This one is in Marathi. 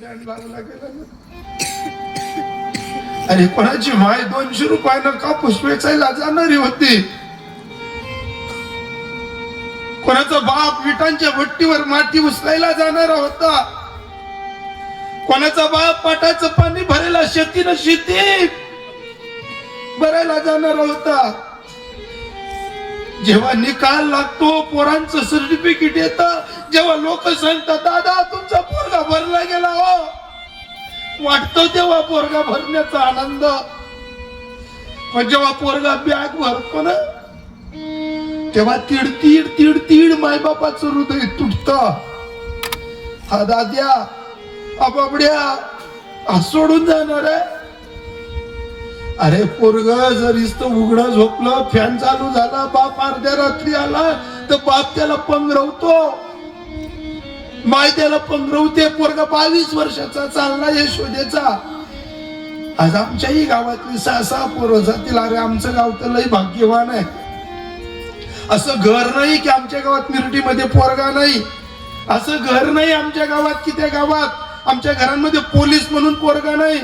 गेला अरे कोणाची माय दोनशे रुपयानं कापूस वेचायला जाणारी होती? कोणाचा बाप विटांच्या भट्टीवर माती उचलायला जाणारा होता? कोणाचा बाप पाटाचं पाणी भरायला शेतीनं शेती भरायला जाणारा होता? जेव्हा निकाल लागतो पोरांचं सर्टिफिकेट येत जेव्हा लोक सांगतात दादा तुमचा वाटतो तेव्हा पोरगा भरण्याचा आनंद. पण जेव्हा पोरगा बॅग भरतो ना तेव्हा तीड तीड तीड तीड मायबापाचं हृदय तुटत. हा दाद्या आबाबड्या हा सोडून जाणार आहे. अरे पोरग जर इथं उघडं झोपलं फॅन चालू झाला बाप अर्ध्या रात्री आला तर बाप त्याला पंगरवतो. माय पंधरा ते पोरगा बावीस वर्षाचा चालला यशोदेचा. आज आमच्याही गावातली सहा सहा पोरं जातील. अरे आमचं गाव तर लय भाग्यवान आहे. असं घर नाही की आमच्या गावात मिरटीमध्ये पोरगा नाही. असं घर नाही आमच्या गावात की त्या गावात. आमच्या घरांमध्ये पोलीस म्हणून पोरगा नाही.